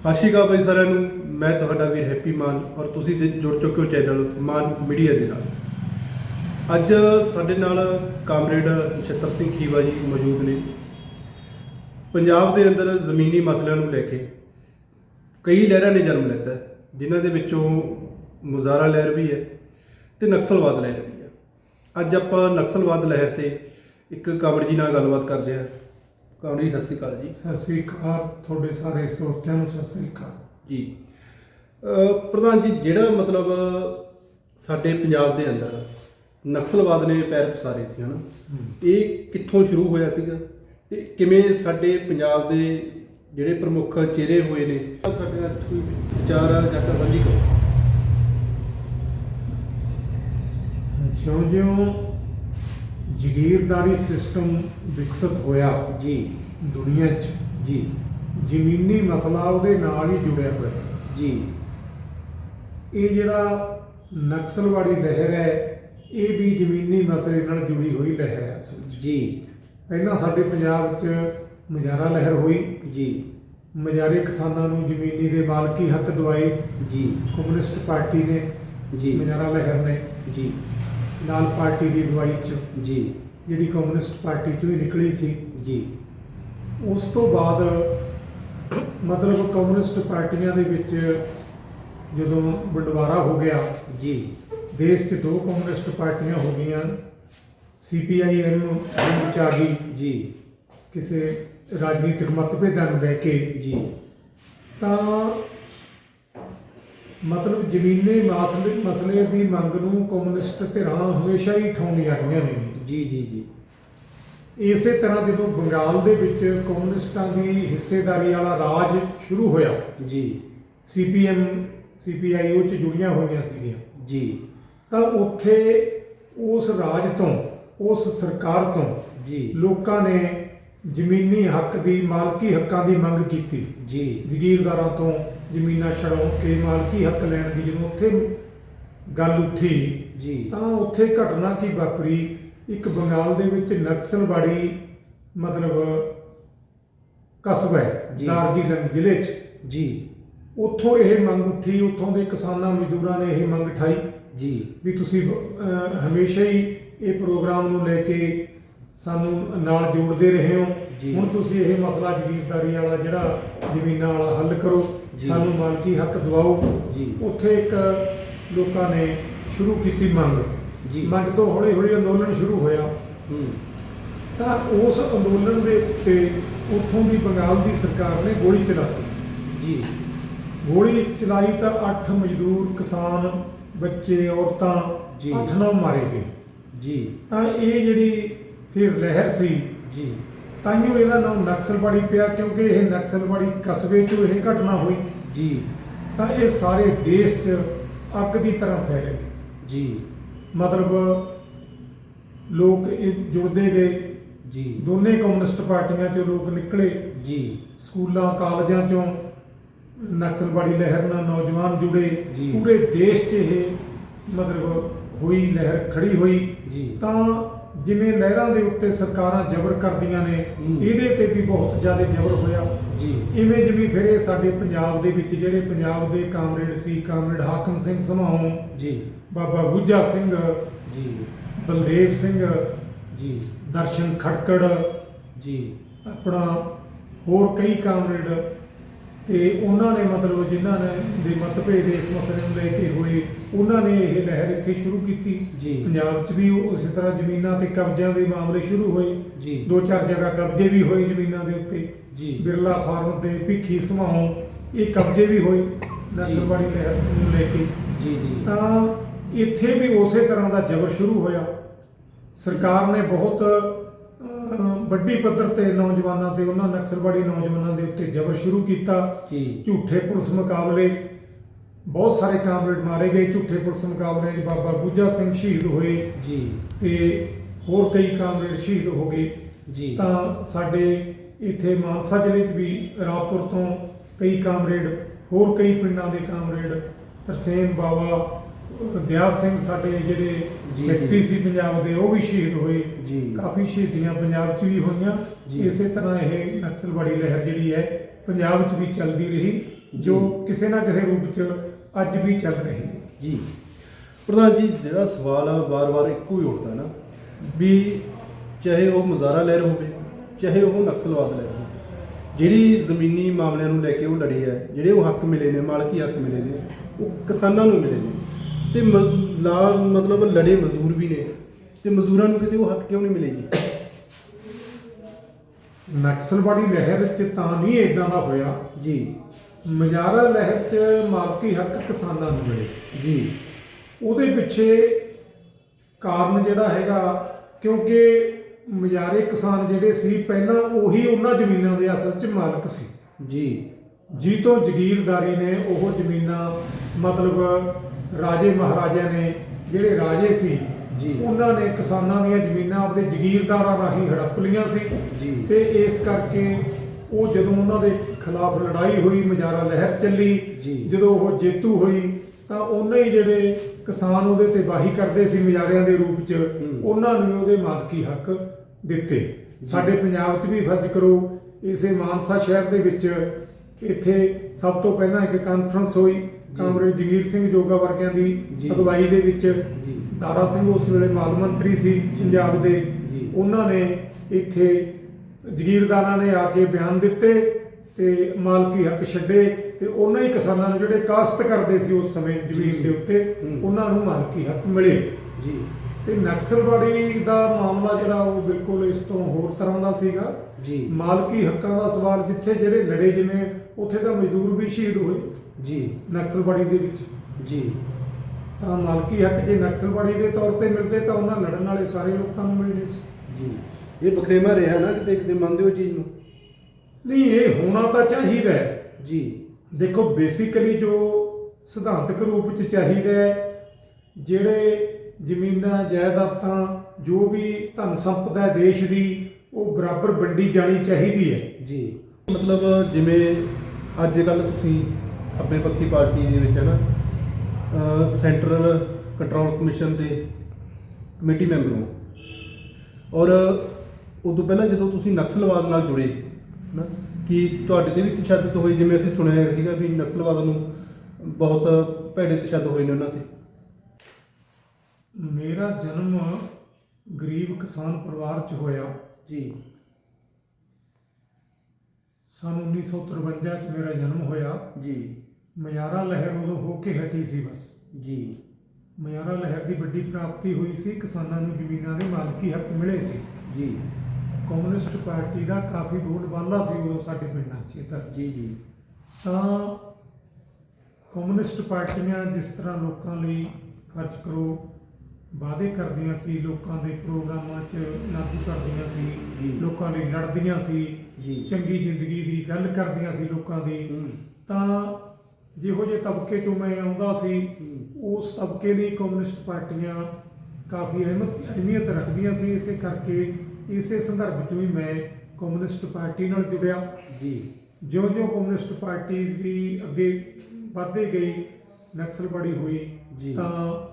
ਸਤਿ ਸ਼੍ਰੀ ਅਕਾਲ ਬਾਈ ਸਾਰਿਆਂ ਨੂੰ। ਮੈਂ ਤੁਹਾਡਾ ਵੀਰ ਹੈਪੀ ਮਾਨ ਔਰ ਤੁਸੀਂ ਦੇ- ਜੁੜ ਚੁੱਕੇ ਹੋ ਚੈਨਲ ਮਾਨ ਮੀਡੀਆ ਦੇ ਨਾਲ। ਅੱਜ ਸਾਡੇ ਨਾਲ ਕਾਮਰੇਡ ਨਛੱਤਰ ਸਿੰਘ ਖੀਵਾ ਜੀ ਮੌਜੂਦ ਨੇ। ਪੰਜਾਬ ਦੇ ਅੰਦਰ ਜ਼ਮੀਨੀ ਮਸਲਿਆਂ ਨੂੰ ਲੈ ਕੇ ਕਈ ਲਹਿਰਾਂ ਨੇ ਜਨਮ ਲਿੱਤਾ, ਜਿਨ੍ਹਾਂ ਦੇ ਵਿੱਚੋਂ ਮੁਜ਼ਾਰਾ ਲਹਿਰ ਵੀ ਹੈ ਤੇ ਨਕਸਲਵਾਦ ਲਹਿਰ ਵੀ ਹੈ। ਅੱਜ ਆਪਾਂ ਨਕਸਲਵਾਦ ਲਹਿਰ ਤੇ ਇੱਕ ਕਾਮਰੇਡ ਜੀ ਨਾਲ ਗੱਲਬਾਤ ਕਰਦੇ ਹਾਂ। ਕਾਮਰ ਜੀ ਸਤਿ ਸ਼੍ਰੀ ਅਕਾਲ ਜੀ। ਸਤਿ ਸ੍ਰੀ ਅਕਾਲ ਤੁਹਾਡੇ ਸਾਰੇ ਸਰੋਤਿਆਂ ਨੂੰ ਸਤਿ ਸ੍ਰੀ ਅਕਾਲ। ਜੀ। ਅਹ ਪ੍ਰਧਾਨ ਜੀ ਜਿਹੜਾ ਮਤਲਬ ਸਾਡੇ ਪੰਜਾਬ ਦੇ ਅੰਦਰ ਨਕਸਲਵਾਦ ਨੇ ਪੈਰ ਪਸਾਰੇ ਸੀ ਹਨਾ? ਇਹ ਕਿੱਥੋਂ ਸ਼ੁਰੂ ਹੋਇਆ ਸੀਗਾ? ਤੇ ਕਿਵੇਂ ਸਾਡੇ ਪੰਜਾਬ ਦੇ ਜਿਹੜੇ ਪ੍ਰਮੁੱਖ ਚਿਹਰੇ ਹੋਏ ਨੇ ਸਾਡੇ ਨਾਲ ਕੋਈ ਵਿਚਾਰ ਆ ਜਾਂ ਸਾਂਝੀ ਕਰੋ। ਜਿਉਂ-ਜਿਉਂ ਜ਼ਗੀਰਦਾਰੀ ਸਿਸਟਮ ਵਿਕਸਿਤ ਹੋਇਆ ਜੀ। ਦੁਨੀਆ 'ਚ। ਜੀ। ਜ਼ਮੀਨੀ ਮਸਲਾ ਉਹਦੇ ਨਾਲ ਹੀ ਜੁੜਿਆ ਹੋਇਆ। ਜੀ। ਇਹ ਜਿਹੜਾ ਨਕਸਲਵਾੜੀ ਲਹਿਰ ਹੈ ਇਹ ਵੀ ਜ਼ਮੀਨੀ ਮਸਲੇ ਨਾਲ ਜੁੜੀ ਹੋਈ ਲਹਿਰ ਹੈ ਅਸਲ 'ਚ। ਜੀ। ਪਹਿਲਾਂ ਸਾਡੇ ਪੰਜਾਬ 'ਚ ਮੁਜ਼ਾਰਾ ਲਹਿਰ ਹੋਈ। ਜੀ। ਮੁਜ਼ਾਰੇ ਕਿਸਾਨਾਂ ਨੂੰ ਜ਼ਮੀਨੀ ਦੇ ਮਾਲਕੀ ਹੱਕ ਦਿਵਾਏ। ਜੀ। ਕਮਿਊਨਿਸਟ ਪਾਰਟੀ ਨੇ ਜੀ। ਮੁਜ਼ਾਰਾ ਲਹਿਰ ਨੇ। ਜੀ। ਲਾਲ ਪਾਰਟੀ ਦੀ ਅਗਵਾਈ 'ਚ ਜੀ। ਜਿਹੜੀ ਕਮਿਊਨਿਸਟ ਪਾਰਟੀ ਚੋਂ ਹੀ ਨਿਕਲੀ ਸੀ। ਜੀ। ਉਸ ਤੋਂ ਬਾਅਦ ਮਤਲਬ ਕਮਿਊਨਿਸਟ ਪਾਰਟੀਆਂ ਦੇ ਵਿੱਚ ਜਦੋਂ ਵੰਡਵਾਰਾ ਹੋ ਗਿਆ ਜੀ। ਦੇਸ਼ 'ਚ ਦੋ ਕਮਿਊਨਿਸਟ ਪਾਰਟੀਆਂ ਹੋ ਗਈਆਂ ਸੀਪੀਆਈਐਮ ਵਿੱਚ ਆ ਗਈ ਜੀ। ਕਿਸੇ ਰਾਜਨੀਤਿਕ ਮਤਭੇਦਾਂ ਨੂੰ ਲੈ ਕੇ। ਜੀ। ਤਾਂ ਮਤਲਬ ਜ਼ਮੀਨੀ ਮਸਲੇ ਮਸਲੇ ਦੀ ਮੰਗ ਨੂੰ ਕਮਿਊਨਿਸਟ ਧਿਰਾਂ ਹਮੇਸ਼ਾ ਹੀ ਠਾਉਂਦੀਆਂ ਰਹੀਆਂ ਨੇ। ਜੀ ਜੀ ਜੀ। ਇਸੇ ਤਰ੍ਹਾਂ ਜਦੋਂ ਬੰਗਾਲ ਦੇ ਵਿੱਚ ਕਮਿਊਨਿਸਟਾਂ ਦੀ ਹਿੱਸੇਦਾਰੀ ਵਾਲਾ ਰਾਜ ਸ਼ੁਰੂ ਹੋਇਆ ਜੀ। ਸੀਪੀਐਮ ਸੀਪੀਆਈਓ ਚ ਜੁੜੀਆਂ ਹੋਈਆਂ ਸੀਗੀਆਂ। ਜੀ। ਤਾਂ ਉੱਥੇ ਉਸ ਰਾਜ ਤੋਂ ਉਸ ਸਰਕਾਰ ਤੋਂ ਜੀ। ਲੋਕਾਂ ਨੇ ਜ਼ਮੀਨੀ ਹੱਕ ਦੀ ਮਾਲਕੀ ਹੱਕਾਂ ਦੀ ਮੰਗ ਕੀਤੀ। ਜੀ। ਜ਼ਗੀਰਦਾਰਾਂ ਤੋਂ ਜ਼ਮੀਨਾਂ ਛਡਾਉ ਕੇ ਮਾਲਕੀ ਹੱਕ ਲੈਣ ਦੀ ਜਦੋਂ ਉੱਥੇ ਗੱਲ ਉੱਠੀ ਜੀ। ਤਾਂ ਉੱਥੇ ਘਟਨਾ ਕੀ ਵਾਪਰੀ? ਇੱਕ ਬੰਗਾਲ ਦੇ ਵਿੱਚ ਨਕਸਲਵਾੜੀ ਮਤਲਬ ਕਸਬਾ ਹੈ ਜੀ। ਦਾਰਜੀਲਿੰਗ ਜ਼ਿਲ੍ਹੇ 'ਚ। ਜੀ। ਉੱਥੋਂ ਇਹ ਮੰਗ ਉੱਠੀ ਉੱਥੋਂ ਦੇ ਕਿਸਾਨਾਂ ਮਜ਼ਦੂਰਾਂ ਨੇ ਇਹ ਮੰਗ ਉਠਾਈ। ਜੀ। ਵੀ ਤੁਸੀਂ ਅਹ, ਹਮੇਸ਼ਾ ਹੀ ਇਹ ਪ੍ਰੋਗਰਾਮ ਨੂੰ ਲੈ ਕੇ ਸਾਨੂੰ ਨਾਲ ਜੋੜਦੇ ਰਹੇ ਹੋ। ਜੀ। ਹੁਣ ਤੁਸੀਂ ਇਹ ਮਸਲਾ ਜ਼ਮੀਨਦਾਰੀ ਵਾਲਾ ਜਿਹੜਾ ਜ਼ਮੀਨਾਂ ਵਾਲਾ ਹੱਲ ਕਰੋ। ਸਾਨੂੰ ਮਾਲਕੀ ਹੱਕ ਦਿਵਾਓ। ਜੀ। ਉੱਥੇ ਇੱਕ ਲੋਕਾਂ ਨੇ ਸ਼ੁਰੂ ਕੀਤੀ ਮੰਗ। ਜੀ। ਮੰਗ ਤੋਂ ਹੌਲੀ ਹੌਲੀ ਅੰਦੋਲਨ ਸ਼ੁਰੂ ਹੋਇਆ। ਹੂੰ। ਤਾਂ ਉਸ ਅੰਦੋਲਨ ਦੇ ਉੱਤੇ ਉੱਥੋਂ ਦੀ ਬੰਗਾਲ ਦੀ ਸਰਕਾਰ ਨੇ ਗੋਲੀ ਚਲਾਈ ਜੀ। ਗੋਲੀ ਚਲਾਈ ਤਾਂ 8 ਮਜ਼ਦੂਰ ਕਿਸਾਨ ਬੱਚੇ ਔਰਤਾਂ ਜੀ। 8-9 ਮਾਰੇ ਗਏ। ਜੀ। ਤਾਂ ਇਹ ਜਿਹੜੀ ਫਿਰ ਲਹਿਰ ਸੀ ਜੀ। ਤਾਂਯੋ ਇਹਦਾ ਨਾਮ ਨਕਸਲਵਾੜੀ ਪਿਆ ਕਿਉਂਕਿ ਇਹ ਨਕਸਲਵਾੜੀ ਕਸਬੇ 'ਚੋਂ ਇਹ ਘਟਨਾ ਹੋਈ। ਜੀ। ਤਾਂ ਇਹ ਸਾਰੇ ਦੇਸ਼ 'ਚ ਅੱਗ ਦੀ ਤਰ੍ਹਾਂ ਫੈਲ ਗਈ। ਜੀ। ਮਤਲਬ ਲੋਕ ਇਹ ਜੁੜਦੇ ਗਏ। ਜੀ। ਦੋਨੇ ਕਮਿਊਨਿਸਟ ਪਾਰਟੀਆਂ 'ਚੋਂ ਲੋਕ ਨਿਕਲੇ। ਜੀ। ਸਕੂਲਾਂ ਕਾਲਜਾਂ 'ਚੋਂ ਨਕਸਲਵਾੜੀ ਲਹਿਰ ਨਾਲ ਨੌਜਵਾਨ ਜੁੜੇ। ਜੀ। ਪੂਰੇ ਦੇਸ਼ 'ਚ ਇਹ ਮਤਲਬ ਹੋਈ ਲਹਿਰ ਖੜੀ ਹੋਈ। ਜੀ। ਤਾਂ ਜਿਵੇਂ ਲਹਿਰਾਂ ਦੇ ਉੱਤੇ ਸਰਕਾਰਾਂ ਜ਼ਬਰ ਕਰਦੀਆਂ ਨੇ। ਇਹਦੇ ਤੇ ਵੀ ਬਹੁਤ ਜ਼ਿਆਦਾ ਜ਼ਬਰ ਹੋਇਆ। ਜੀ। ਇਵੇਂ ਜਿਵੇਂ ਫਿਰ ਇਹ ਸਾਡੇ ਪੰਜਾਬ ਦੇ ਵਿੱਚ ਜਿਹੜੇ ਪੰਜਾਬ ਦੇ ਕਾਮਰੇਡ ਸੀ ਕਾਮਰੇਡ ਹਾਕਮ ਸਿੰਘ ਸਮਾਉ ਜੀ। ਬਾਬਾ ਗੁੱਜਾ ਸਿੰਘ ਜੀ। ਬਲਦੇਵ ਸਿੰਘ ਜੀ। ਦਰਸ਼ਨ ਖਟਕੜ ਜੀ। ਆਪਣਾ ਹੋਰ ਕਈ ਕਾਮਰੇਡ ਤੇ ਉਹਨਾਂ ਨੇ ਮਤਲਬ ਜਿਨ੍ਹਾਂ ਨੇ ਦੇ ਮਤਭੇਦ ਇਸ ਮਸਲੇ ਨੂੰ ਲੈ ਕੇ ਹੋਏ ਉਹਨਾਂ ਨੇ ਇਹ ਲਹਿਰ ਇੱਥੇ ਸ਼ੁਰੂ ਕੀਤੀ। ਜੀ। ਪੰਜਾਬ 'ਚ ਵੀ ਉਸੇ ਤਰ੍ਹਾਂ ਜ਼ਮੀਨਾਂ ਤੇ ਕਬਜ਼ਿਆਂ ਦੇ ਮਾਮਲੇ ਸ਼ੁਰੂ ਹੋਏ। ਜੀ। ਦੋ ਚਾਰ ਜਗ੍ਹਾ ਕਬਜ਼ੇ ਵੀ ਹੋਏ ਜ਼ਮੀਨਾਂ ਦੇ ਉੱਤੇ। ਜੀ। ਬਿਰਲਾ ਫਾਰਮ ਤੇ ਭਿੱਖੀ ਸਮਾਉ ਇਹ ਕਬਜ਼ੇ ਵੀ ਹੋਏ ਨਸਲਵਾੜੀ ਲਹਿਰ ਨੂੰ ਲੈ ਕੇ। ਜੀ ਜੀ। ਤਾਂ ਇੱਥੇ ਵੀ ਉਸੇ ਤਰ੍ਹਾਂ ਦਾ ਜ਼ਬਰ ਸ਼ੁਰੂ ਹੋਇਆ। ਸਰਕਾਰ ਨੇ ਬਹੁਤ ਵੱਡੀ ਪੱਧਰ ਤੇ ਨੌਜਵਾਨਾਂ ਤੇ ਉਹਨਾਂ ਨਕਸਲਵਾੜੀ ਨੌਜਵਾਨਾਂ ਦੇ ਉੱਤੇ ਜ਼ਬਰ ਸ਼ੁਰੂ ਕੀਤਾ। ਝੂਠੇ ਪੁਲਿਸ ਮੁਕਾਬਲੇ ਬਹੁਤ ਸਾਰੇ ਕਾਮਰੇਡ ਮਾਰੇ ਗਏ। ਝੂਠੇ ਪੁਲਿਸ ਮੁਕਾਬਲੇ 'ਚ ਬਾਬਾ ਗੁੱਜਾ ਸਿੰਘ ਸ਼ਹੀਦ ਹੋਏ ਜੀ। ਤੇ ਹੋਰ ਕਈ ਕਾਮਰੇਡ ਸ਼ਹੀਦ ਹੋ ਗਏ। ਜੀ। ਤਾਂ ਸਾਡੇ ਇੱਥੇ ਮਾਨਸਾ ਜ਼ਿਲ੍ਹੇ 'ਚ ਵੀ ਰਾਪੁਰ ਤੋਂ ਕਈ ਕਾਮਰੇਡ ਹੋਰ ਕਈ ਪਿੰਡਾਂ ਦੇ ਕਾਮਰੇਡ ਤਰਸੇਮ ਬਾਵਾ ਦਿਆਲ ਸਿੰਘ ਸਾਡੇ ਜਿਹੜੇ ਜੀ, ਸੈਕਟਰੀ। ਸੀ ਪੰਜਾਬ ਦੇ ਉਹ ਵੀ ਸ਼ਹੀਦ ਹੋਏ ਜੀ ਕਾਫੀ ਸ਼ਹੀਦੀਆਂ ਪੰਜਾਬ 'ਚ ਵੀ ਹੋਈਆਂ ਜੀ। ਇਸੇ ਤਰ੍ਹਾਂ ਇਹ ਨਕਸਲਵਾੜੀ ਲਹਿਰ ਜਿਹੜੀ ਹੈ ਪੰਜਾਬ 'ਚ ਵੀ ਚੱਲਦੀ ਰਹੀ ਜੋ ਜੀ। ਕਿਸੇ ਨਾ ਕਿਸੇ ਰੂਪ 'ਚ ਅੱਜ ਵੀ ਚੱਲ ਰਹੀ ਹੈ ਜੀ ਪ੍ਰਧਾਨ ਜੀ ਜਿਹੜਾ ਸਵਾਲ ਆ ਵਾਰ-ਵਾਰ ਇੱਕੋ ਹੀ ਉੱਠਦਾ ਨਾ ਵੀ ਚਾਹੇ ਉਹ ਮਜ਼ਾਰਾ ਲਹਿਰ ਹੋਵੇ ਚਾਹੇ ਉਹ ਨਕਸਲਵਾਦ ਲਹਿਰ ਹੋਵੇ ਜਿਹੜੀ ਜ਼ਮੀਨੀ ਮਾਮਲਿਆਂ ਨੂੰ ਲੈ ਕੇ ਉਹ ਲੜੀ ਹੈ ਜਿਹੜੇ ਉਹ ਹੱਕ ਮਿਲੇ ਨੇ ਮਾਲਕੀ ਹੱਕ ਮਿਲੇ ਨੇ ਉਹ ਕਿਸਾਨਾਂ ਨੂੰ ਮਿਲੇ ਨੇ ਤੇ ਮ- ਲਾ ਮਤਲਬ ਲੜੇ ਮਜ਼ਦੂਰ ਵੀ ਨੇ। ਤੇ ਮਜ਼ਦੂਰਾਂ ਨੂੰ ਕਿਤੇ ਉਹ ਹੱਕ ਕਿਉਂ ਨਹੀਂ ਮਿਲੇ ਜੀ ਨਕਸਲਵਾੜੀ ਲਹਿਰ 'ਚ ਤਾਂ ਨਹੀਂ ਇਦਾਂ ਦਾ ਹੋਇਆ। ਜੀ। ਮਜਾਰਾ ਲਹਿਰ 'ਚ ਮਾਲਕੀ ਹੱਕ ਕਿਸਾਨਾਂ ਨੂੰ ਮਿਲੇ। ਜੀ। ਉਹਦੇ ਪਿੱਛੇ ਕਾਰਨ ਜਿਹੜਾ ਹੈਗਾ ਕਿਉਂਕਿ ਮਜਾਰੇ ਕਿਸਾਨ ਜਿਹੜੇ ਸੀ ਪਹਿਲਾਂ ਉਹੀ ਉਹਨਾਂ ਜ਼ਮੀਨਾਂ ਦੇ ਅਸਲ 'ਚ ਮਾਲਕ ਸੀ। ਜੀ। ਜੀ ਤੋਂ ਜ਼ਗੀਰਦਾਰੀ ਨੇ ਉਹ ਜ਼ਮੀਨਾਂ ਮਤਲਬ ਰਾਜੇ ਮਹਾਰਾਜਿਆਂ ਨੇ ਜਿਹੜੇ ਰਾਜੇ ਸੀ ਜੀ। ਉਹਨਾਂ ਨੇ ਕਿਸਾਨਾਂ ਦੀਆਂ ਜ਼ਮੀਨਾਂ ਆਪਣੇ ਜ਼ਗੀਰਦਾਰਾਂ ਰਾਹੀਂ ਹੜੱਪ ਲਈਆਂ ਸੀ ਜੀ। ਤੇ ਇਸ ਕਰਕੇ ਉਹ ਜਦੋਂ ਉਹਨਾਂ ਦੇ ਖਿਲਾਫ ਲੜਾਈ ਹੋਈ ਮਜਾਰਾ ਲਹਿਰ ਚੱਲੀ। ਜਦੋਂ ਉਹ ਜੇਤੂ ਹੋਈ ਤਾਂ ਉਹਨੇ ਹੀ ਜਿਹੜੇ ਕਿਸਾਨ ਉਹਦੇ ਤੇ ਵਾਹੀ ਕਰਦੇ ਸੀ ਮਜਾਰਿਆਂ ਦੇ ਰੂਪ 'ਚ। ਉਹਨਾਂ ਨੂੰ ਉਹਦੇ ਮਾਲਕੀ ਹੱਕ ਦਿੱਤੇ ਸਾਡੇ ਪੰਜਾਬ 'ਚ ਵੀ ਫਰਜ਼ ਕਰੋ ਇਸੇ ਮਾਨਸਾ ਸ਼ਹਿਰ ਦੇ ਵਿੱਚ ਇੱਥੇ ਸਭ ਤੋਂ ਪਹਿਲਾਂ ਇੱਕ ਕਾਨਫਰੰਸ ਹੋਈ ਕਾਮਰੇਡ ਜਗੀਰ ਸਿੰਘ ਜੋਗਾ ਵਰਗਿਆਂ ਦੀ। ਅਗਵਾਈ ਦੇ ਵਿੱਚ। ਦਾਰਾ ਸਿੰਘ ਉਸ ਵੇਲੇ ਮਾਲ ਮੰਤਰੀ ਸੀ ਪੰਜਾਬ ਦੇ। ਉਹਨਾਂ ਨੇ ਇੱਥੇ ਜਗੀਰਦਾਰਾਂ ਨੇ ਆ ਕੇ ਬਿਆਨ ਦਿੱਤੇ ਤੇ ਮਾਲਕੀ ਹੱਕ ਛੱਡੇ ਤੇ ਉਹਨਾਂ ਹੀ ਕਿਸਾਨਾਂ ਨੂੰ ਜਿਹੜੇ ਕਾਸ਼ਤ ਕਰਦੇ ਸੀ ਉਸ ਸਮੇਂ ਜ਼ਮੀਨ। ਦੇ ਉੱਤੇ। ਉਹਨਾਂ ਨੂੰ ਮਾਲਕੀ ਹੱਕ ਮਿਲੇ ਜੀ ਤੇ ਨਕਸਲਵਾੜੀ ਦਾ ਮਾਮਲਾ ਜਿਹੜਾ ਉਹ ਬਿਲਕੁਲ ਇਸ ਤੋਂ ਹੋਰ ਤਰ੍ਹਾਂ ਦਾ ਸੀਗਾ ਜੀ ਮਾਲਕੀ ਹੱਕਾਂ ਦਾ ਸਵਾਲ ਜਿੱਥੇ ਜਿਹੜੇ ਲੜੇ ਜਿਵੇਂ ਉੱਥੇ ਤਾਂ ਮਜ਼ਦੂਰ ਵੀ ਸ਼ਹੀਦ ਹੋਏ ਜੀ। ਨਕਸਲਵਾੜੀ ਦੇ ਵਿੱਚ। ਜੀ। ਤਾਂ ਮਾਲਕੀ ਹੱਕ ਜੇ ਨਕਸਲਵਾੜੀ ਦੇ ਤੌਰ ਤੇ ਮਿਲਦੇ ਤਾਂ ਉਹਨਾਂ ਲੜਨ ਵਾਲੇ ਸਾਰੇ ਲੋਕਾਂ ਨੂੰ ਮਿਲਣੇ ਸੀ। ਜੀ। ਇਹ ਬਖਰੇਵਾ ਰਿਹਾ ਨਾ ਕਿਤੇ ਕਿਤੇ ਮੰਨਦੇ ਹੋ ਚੀਜ਼ ਨੂੰ? ਨਹੀਂ ਇਹ ਹੋਣਾ ਤਾਂ ਚਾਹੀਦਾ ਹੈ। ਜੀ। ਦੇਖੋ ਬੇਸਿਕਲੀ ਜੋ ਸਿਧਾਂਤਕ ਰੂਪ ਚ ਚਾਹੀਦਾ ਹੈ ਜਿਹੜੇ ਜ਼ਮੀਨਾਂ ਜਾਇਦਾਦਾਂ ਜੋ ਵੀ ਧਨ ਸੰਪਦਾ ਹੈ ਦੇਸ਼ ਦੀ ਉਹ ਬਰਾਬਰ ਵੰਡੀ ਜਾਣੀ ਚਾਹੀਦੀ ਹੈ। ਜੀ। ਮਤਲਬ ਜਿਵੇਂ ਅੱਜ ਕੱਲ ਤੁਸੀਂ ਆਪਣੇ ਪੱਖੀ ਪਾਰਟੀ ਦੇ ਵਿੱਚ ਹੈ ਨਾ ਸੈਂਟਰਲ ਕੰਟਰੋਲ ਕਮਿਸ਼ਨ ਦੇ ਕਮੇਟੀ ਮੈਂਬਰ ਹੋ। ਔਰ ਉਦੋਂ ਪਹਿਲਾਂ ਜਦੋਂ ਤੁਸੀਂ ਨਕਸਲਵਾਦ ਨਾਲ ਜੁੜੇ ਨਾ ਕਿ ਤੁਹਾਡੇ ਤੇ ਵੀ ਤਸ਼ੱਦਦ ਹੋਈ ਜਿਵੇਂ ਅਸੀਂ ਸੁਣਿਆ ਸੀਗਾ ਵੀ ਨਕਸਲਵਾਦ ਨੂੰ ਬਹੁਤ ਭੈੜੇ ਤਸ਼ੱਦਦ ਹੋਏ ਨੇ ਉਹਨਾਂ ਤੇ। ਮੇਰਾ ਜਨਮ ਗਰੀਬ ਕਿਸਾਨ ਪਰਿਵਾਰ ਚ ਹੋਇਆ। ਜੀ। ਸਨ 1953 ਚ ਮੇਰਾ ਜਨਮ ਹੋਇਆ। ਜੀ। ਮਿਆਰਾ ਲਹਿਰ ਉਦੋਂ ਹੋ ਕੇ ਹਟੀ ਸੀ ਬਸ। ਜੀ। ਮਿਆਰਾ ਲਹਿਰ ਦੀ ਵੱਡੀ ਪ੍ਰਾਪਤੀ ਹੋਈ ਸੀ ਕਿਸਾਨਾਂ ਨੂੰ ਜ਼ਮੀਨਾਂ ਦੇ ਮਾਲਕੀ ਹੱਕ ਮਿਲੇ ਸੀ। ਜੀ। ਕਮਿਊਨਿਸਟ ਪਾਰਟੀ ਦਾ ਕਾਫੀ ਬੋਲਬਾਲਾ ਸੀ ਉਦੋਂ ਸਾਡੇ ਪਿੰਡਾਂ 'ਚ ਇੱਧਰ। ਜੀ ਜੀ। ਤਾਂ ਕਮਿਊਨਿਸਟ ਪਾਰਟੀਆਂ ਜਿਸ ਤਰ੍ਹਾਂ ਲੋਕਾਂ ਲਈ ਖਰਚ ਕਰੋ ਵਾਅਦੇ ਕਰਦੀਆਂ ਸੀ ਲੋਕਾਂ ਦੇ ਪ੍ਰੋਗਰਾਮਾਂ 'ਚ ਲਾਗੂ ਕਰਦੀਆਂ ਸੀ। ਲੋਕਾਂ ਲਈ ਲੜਦੀਆਂ ਸੀ ਜੀ। ਚੰਗੀ ਜ਼ਿੰਦਗੀ ਦੀ ਗੱਲ ਕਰਦੀਆਂ ਸੀ ਲੋਕਾਂ ਦੀ। ਤਾਂ ਜਿਹੋ ਜਿਹੇ ਤਬਕੇ 'ਚੋਂ ਮੈਂ ਆਉਂਦਾ ਸੀ। ਉਸ ਤਬਕੇ ਲਈ ਕਮਿਊਨਿਸਟ ਪਾਰਟੀਆਂ ਕਾਫੀ ਅਹਿਮਤ ਅਹਿਮੀਅਤ ਰੱਖਦੀਆਂ ਸੀ ਇਸੇ ਕਰਕੇ ਇਸੇ ਸੰਦਰਭ 'ਚੋਂ ਹੀ ਮੈਂ ਕਮਿਊਨਿਸਟ ਪਾਰਟੀ ਨਾਲ ਜੁੜਿਆ ਜੀ ਜਿਉਂ-ਜਿਉਂ ਕਮਿਊਨਿਸਟ ਪਾਰਟੀ ਦੀ ਅੱਗੇ ਵੱਧਦੀ ਗਈ ਨਕਸਲਬਾੜੀ ਹੋਈ। ਤਾਂ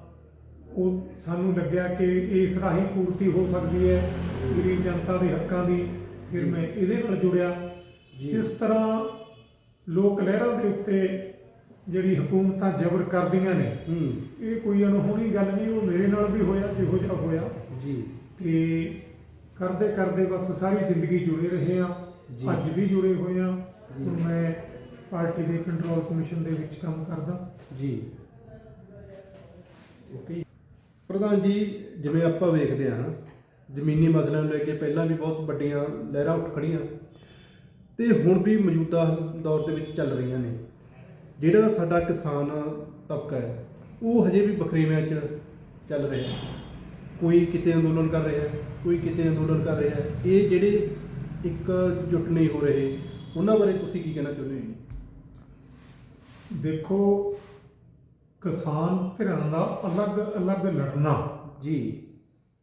ਉਹ ਸਾਨੂੰ ਲੱਗਿਆ ਕਿ ਇਸ ਰਾਹੀਂ ਪੂਰਤੀ ਹੋ ਸਕਦੀ ਹੈ ਗਰੀਬ ਜਨਤਾ ਦੇ ਹੱਕਾਂ ਦੀ ਫਿਰ ਮੈਂ ਇਹਦੇ ਨਾਲ ਜੁੜਿਆ। ਜਿਸ ਤਰ੍ਹਾਂ ਲੋਕ ਲਹਿਰਾਂ ਦੇ ਉੱਤੇ ਜਿਹੜੀ ਹਕੂਮਤਾਂ ਜ਼ਬਰ ਕਰਦੀਆਂ ਨੇ ਹੂੰ। ਇਹ ਕੋਈ ਅਣਹੋਣੀ ਗੱਲ ਨਹੀਂ ਉਹ ਮੇਰੇ ਨਾਲ ਵੀ ਹੋਇਆ ਜਿਹੋ ਜਿਹਾ ਹੋਇਆ। ਜੀ। ਤੇ ਕਰਦੇ ਕਰਦੇ ਬਸ ਸਾਰੀ ਜ਼ਿੰਦਗੀ ਜੁੜੇ ਰਹੇ ਆ ਜੀ। ਅੱਜ ਵੀ ਜੁੜੇ ਹੋਏ ਆ। ਹੁਣ ਮੈਂ ਪਾਰਟੀ ਦੇ ਕੰਟਰੋਲ ਕਮਿਸ਼ਨ ਦੇ ਵਿੱਚ ਕੰਮ ਕਰਦਾ। ਜੀ। ਓਕੇ। ਪ੍ਰਧਾਨ ਜੀ ਜਿਵੇਂ ਆਪਾਂ ਵੇਖਦੇ ਹਾਂ ਜ਼ਮੀਨੀ ਮਸਲਿਆਂ ਨੂੰ ਲੈ ਕੇ ਪਹਿਲਾਂ ਵੀ ਬਹੁਤ ਵੱਡੀਆਂ ਲਹਿਰਾਂ ਉੱਠ ਖੜੀਆਂ ਤੇ ਹੁਣ ਵੀ ਮੌਜੂਦਾ ਦੌਰ ਦੇ ਵਿੱਚ ਚੱਲ ਰਹੀਆਂ ਨੇ। ਜਿਹੜਾ ਸਾਡਾ ਕਿਸਾਨ ਤਬਕਾ ਹੈ ਉਹ ਹਜੇ ਵੀ ਬਖਰੇਵਿਆਂ 'ਚ ਚੱਲ ਰਿਹਾ ਹੈ। ਕੋਈ ਕਿਤੇ ਅੰਦੋਲਨ ਕਰ ਰਿਹਾ ਹੈ ਕੋਈ ਕਿਤੇ ਅੰਦੋਲਨ ਕਰ ਰਿਹਾ ਹੈ। ਇਹ ਜਿਹੜੇ ਇੱਕ ਜੁਟ ਨਹੀਂ ਹੋ ਰਹੇ ਉਹਨਾਂ ਬਾਰੇ ਤੁਸੀਂ ਕੀ ਕਹਿਣਾ ਚਾਹੁੰਦੇ ਹੋ ਦੇਖੋ ਕਿਸਾਨ ਧਿਰਾਂ ਦਾ ਅਲੱਗ-ਅਲੱਗ ਲੜਨਾ। ਜੀ।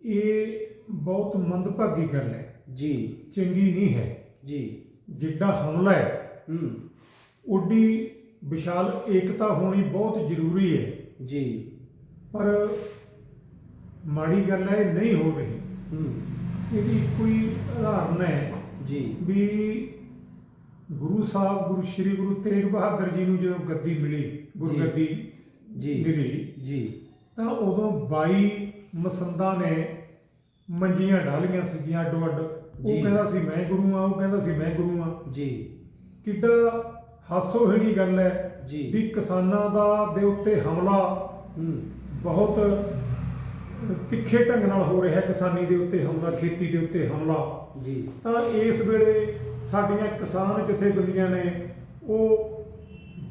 ਇਹ ਬਹੁਤ ਮੰਦਭਾਗੀ ਗੱਲ ਹੈ। ਜੀ। ਚੰਗੀ ਨਹੀਂ ਹੈ। ਜੀ। ਜਿੱਡਾ ਹਮਲਾ ਹੈ ਹੂੰ। ਓਡੀ ਵਿਸ਼ਾਲ ਏਕਤਾ ਹੋਣੀ ਬਹੁਤ ਜ਼ਰੂਰੀ ਹੈ। ਜੀ। ਪਰ ਮਾੜੀ ਗੱਲ ਹੈ ਇਹ ਨਹੀਂ ਹੋ ਰਹੀ ਹੂੰ। ਇਹਦੀ ਕੋਈ ਉਦਾਹਰਨ ਹੈ ਜੀ। ਵੀ ਗੁਰੂ ਸਾਹਿਬ ਗੁਰੂ ਸ੍ਰੀ ਗੁਰੂ ਤੇਗ ਬਹਾਦਰ ਜੀ ਨੂੰ ਜਦੋਂ ਗੱਦੀ ਮਿਲੀ ਗੁਰਗੱਦੀ ਜੀ। ਮਿਲੀ ਜੀ। ਤਾਂ ਉਦੋਂ 22 ਮਸੰਦਾਂ ਨੇ ਮੰਜੀਆਂ ਢਾਲੀਆਂ ਸੀਗੀਆਂ ਅੱਡੋ ਅੱਡ ਉਹ। ਕਹਿੰਦਾ ਸੀ ਮੈਂ ਗੁਰੂ ਆ ਉਹ ਕਹਿੰਦਾ ਸੀ ਮੈਂ ਗੁਰੂ ਆ ਜੀ। ਕਿੱਡਾ ਹਾਸੋਹੀਣੀ ਗੱਲ ਹੈ ਜੀ। ਵੀ ਕਿਸਾਨਾਂ ਦਾ ਦੇ ਉੱਤੇ ਹਮਲਾ ਹੂੰ। ਬਹੁਤ ਤਿੱਖੇ ਢੰਗ ਨਾਲ ਹੋ ਰਿਹਾ ਹੈ ਕਿਸਾਨੀ ਦੇ ਉੱਤੇ ਹਮਲਾ ਖੇਤੀ ਦੇ ਉੱਤੇ ਹਮਲਾ। ਜੀ। ਤਾਂ ਇਸ ਵੇਲੇ ਸਾਡੀਆਂ ਕਿਸਾਨ ਜਥੇਬੰਦੀਆਂ ਨੇ ਉਹ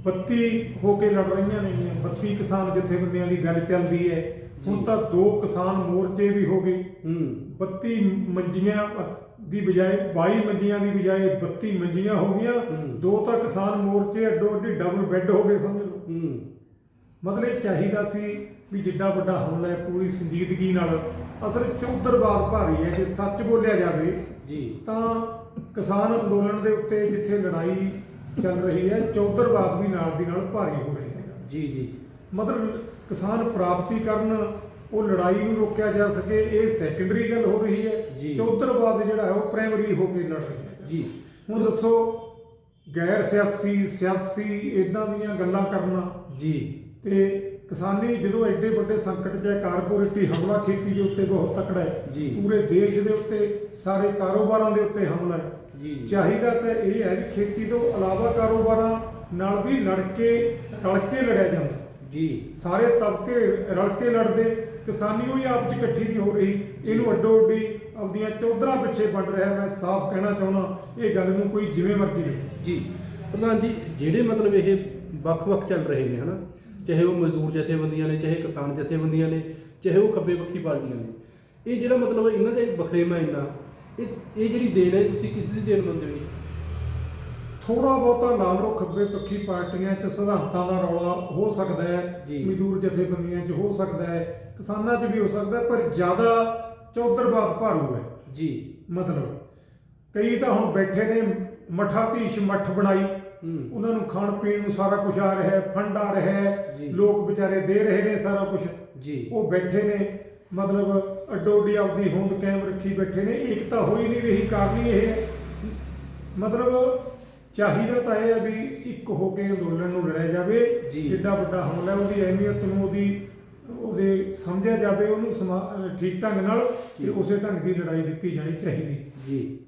32 ਹੋ ਕੇ ਲੜ ਰਹੀਆਂ ਨੇ 32 ਕਿਸਾਨ ਜਥੇਬੰਦੀਆਂ ਦੀ ਗੱਲ ਚੱਲਦੀ ਹੈ ਹੁਣ। ਤਾਂ ਦੋ ਕਿਸਾਨ ਮੋਰਚੇ ਵੀ ਹੋ ਗਏ। ਹੂੰ। 32 ਮੰਜੀਆਂ ਦੀ ਬਜਾਏ 22 ਮੰਜੀਆਂ ਦੀ ਬਜਾਏ 32 ਮੰਜੀਆਂ ਹੋ ਗਈਆਂ। ਦੋ ਤਾਂ ਕਿਸਾਨ ਮੋਰਚੇ ਅੱਡੋ ਅੱਡੀ ਡਬਲ ਬੈੱਡ ਹੋ ਗਏ ਸਮਝ ਲਓ। ਹੂੰ। ਮਤਲਬ ਇਹ ਚਾਹੀਦਾ ਸੀ ਵੀ ਜਿੱਡਾ ਵੱਡਾ ਹਮਲਾ ਹੈ ਪੂਰੀ ਸੰਜੀਦਗੀ ਨਾਲ। ਅਸਲ ਚੌਧਰਵਾਦ ਭਾਰੀ ਹੈ ਜੇ ਸੱਚ ਬੋਲਿਆ ਜਾਵੇ ਜੀ। ਤਾਂ ਕਿਸਾਨ ਅੰਦੋਲਨ ਦੇ ਉੱਤੇ ਜਿੱਥੇ ਲੜਾਈ ਚੱਲ ਰਹੀ ਹੈ ਚੌਧਰਵਾਦ ਵੀ ਨਾਲ ਦੀ ਨਾਲ ਭਾਰੀ ਹੋ ਰਿਹਾ ਹੈ ਜੀ ਜੀ। ਮਤਲਬ ਕਿਸਾਨ ਪ੍ਰਾਪਤੀ ਕਰਨ ਉਹ ਲੜਾਈ ਨੂੰ ਰੋਕਿਆ ਜਾ ਸਕੇ ਇਹ ਸੈਕੰਡਰੀ ਗੱਲ ਹੋ ਰਹੀ ਜੀ। ਹੈ ਚੌਧਰਵਾਦ ਜਿਹੜਾ ਹੈ ਉਹ ਪ੍ਰਾਇਮਰੀ ਹੋ ਕੇ ਲੜ ਰਹੀ ਹੈ। ਜੀ। ਹੁਣ ਦੱਸੋ ਗੈਰ ਸਿਆਸੀ ਸਿਆਸੀ ਇਦਾਂ ਦੀਆਂ ਗੱਲਾਂ ਕਰਨਾ। ਜੀ। ਤੇ ਕਿਸਾਨੀ ਜਦੋਂ ਐਡੇ ਵੱਡੇ ਸੰਕਟ ਹੈ ਕਾਰਪੋਰੇਟੀ ਹਮਲਾ ਖੇਤੀ ਦੇ ਉੱਤੇ ਬਹੁਤ ਤਕੜਾ ਹੈ। ਜੀ। ਪੂਰੇ ਦੇਸ਼ ਦੇ ਉੱਤੇ ਸਾਰੇ ਕਾਰੋਬਾਰਾਂ ਦੇ ਉੱਤੇ ਹਮਲਾ ਹੈ। ਜੀ। ਚਾਹੀਦਾ ਤਾਂ ਇਹ ਹੈ ਵੀ ਖੇਤੀ ਤੋਂ ਇਲਾਵਾ ਕਾਰੋਬਾਰਾਂ ਨਾਲ ਵੀ ਲੜ ਕੇ ਰਲ ਕੇ ਲੜਿਆ ਜਾਂਦਾ। ਜੀ। ਸਾਰੇ ਤਬਕੇ ਰਲ ਕੇ ਲੜਦੇ ਕਿਸਾਨੀ ਹੋਈ ਆਪ 'ਚ ਇਕੱਠੀ ਨਹੀਂ ਹੋ ਰਹੀ। ਇਹਨੂੰ ਅੱਡੋ ਅੱਡੀ ਆਪਦੀਆਂ ਚੌਧਰਾਂ ਪਿੱਛੇ ਵੰਡ ਰਿਹਾ ਮੈਂ ਸਾਫ਼ ਕਹਿਣਾ ਚਾਹੁੰਦਾ ਇਹ ਗੱਲ ਨੂੰ ਕੋਈ ਜਿਵੇਂ ਮਰਜ਼ੀ ਲੈ ਜੀ। ਪ੍ਰਧਾਨ ਜੀ ਜਿਹੜੇ ਮਤਲਬ ਇਹ ਵੱਖ-ਵੱਖ ਚੱਲ ਰਹੇ ਨੇ ਹਨਾ? ਚਾਹੇ ਉਹ ਮਜ਼ਦੂਰ ਜਥੇਬੰਦੀਆਂ ਨੇ ਚਾਹੇ ਕਿਸਾਨ ਜਥੇਬੰਦੀਆਂ ਨੇ ਚਾਹੇ ਉਹ ਖੱਬੇ ਪੱਖੀ ਪਾਰਟੀਆਂ ਨੇ। ਇਹ ਜਿਹੜਾ ਮਤਲਬ ਇਹਨਾਂ ਦੇ ਵਖਰੇਵਾਂ ਇੰਨਾ ਇਹ ਇਹ ਜਿਹੜੀ ਦੇਣ ਹੈ ਤੁਸੀਂ ਕਿਸ ਦੀ ਦੇਣ ਮੰਨਦੇ ਹੋ? ਥੋੜਾ ਬਹੁਤਾ ਲਾਲ ਰੋ ਖੱਬੇ ਪੱਖੀ ਪਾਰਟੀਆਂ 'ਚ ਸਿਧਾਂਤਾਂ ਦਾ ਰੌਲਾ ਹੋ ਸਕਦਾ ਹੈ। ਮਜ਼ਦੂਰ ਜਥੇਬੰਦੀਆਂ 'ਚ ਹੋ ਸਕਦਾ ਹੈ ਕਿਸਾਨਾਂ 'ਚ ਵੀ ਹੋ ਸਕਦਾ ਪਰ ਜ਼ਿਆਦਾ ਚੌਧਰਵਾਦ ਭਾਰੂ ਹੈ। ਜੀ। ਮਤਲਬ ਕਈ ਤਾਂ ਹੁਣ ਬੈਠੇ ਨੇ ਮਠਾ ਧੀਸ਼ ਮੱਠ ਬਣਾਈ। ਉਹਨਾਂ ਨੂੰ ਖਾਣ ਪੀਣ ਨੂੰ ਸਾਰਾ ਕੁਝ ਆ ਰਿਹਾ ਹੈ ਫੰਡ ਆ ਰਿਹਾ ਹੈ। ਲੋਕ ਵਿਚਾਰੇ ਦੇ ਰਹੇ ਨੇ ਸਾਰਾ ਕੁਝ ਜੀ। ਉਹ ਬੈਠੇ ਨੇ ਮਤਲਬ ਅੱਡੋ ਅੱਡੀ ਆਪਦੀ ਹੋਂਦ ਕਾਇਮ ਰੱਖੀ ਬੈਠੇ ਨੇ। ਏਕਤਾ ਹੋ ਹੀ ਨਹੀਂ ਰਹੀ ਕਾਰਨ ਇਹ ਹੈ। ਮਤਲਬ ਚਾਹੀਦਾ ਤਾਂ ਇਹ ਹੈ ਵੀ ਇੱਕ ਹੋ ਕੇ ਅੰਦੋਲਨ ਨੂੰ ਲੜਿਆ ਜਾਵੇ। ਜਿੱਡਾ ਵੱਡਾ ਹਮਲਾ ਉਹਦੀ ਅਹਿਮੀਅਤ ਨੂੰ ਉਹਦੀ ਉਹਦੇ ਸਮਝਿਆ ਜਾਵੇ ਉਹਨੂੰ ਸਮਾ- ਠੀਕ ਢੰਗ ਨਾਲ ਤੇ। ਉਸੇ ਢੰਗ ਦੀ ਲੜਾਈ ਦਿੱਤੀ ਜਾਣੀ ਚਾਹੀਦੀ। ਹੈ ਜੀ।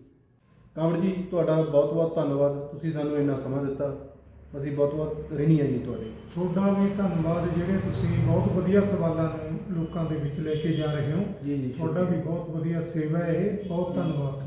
ਕਾਮਰ ਜੀ ਤੁਹਾਡਾ ਬਹੁਤ-ਬਹੁਤ ਧੰਨਵਾਦ। ਤੁਸੀਂ ਸਾਨੂੰ ਇੰਨਾ ਸਮਾਂ ਦਿੱਤਾ। ਅਸੀਂ ਬਹੁਤ-ਬਹੁਤ ਰਹਿਣੀ ਹੈ ਜੀ ਤੁਹਾਡੇ। ਤੁਹਾਡਾ ਵੀ ਧੰਨਵਾਦ ਜਿਹੜੇ ਤੁਸੀਂ ਬਹੁਤ ਵਧੀਆ ਸਵਾਲਾਂ ਨੂੰ ਲੋਕਾਂ ਦੇ ਵਿੱਚ ਲੈ ਕੇ ਜਾ ਰਹੇ ਹੋ। ਜੀ ਜੀ ਤੁਹਾਡਾ ਵੀ ਬਹੁਤ ਵਧੀਆ ਸੇਵਾ ਹੈ। ਇਹ ਬਹੁਤ ਧੰਨਵਾਦ।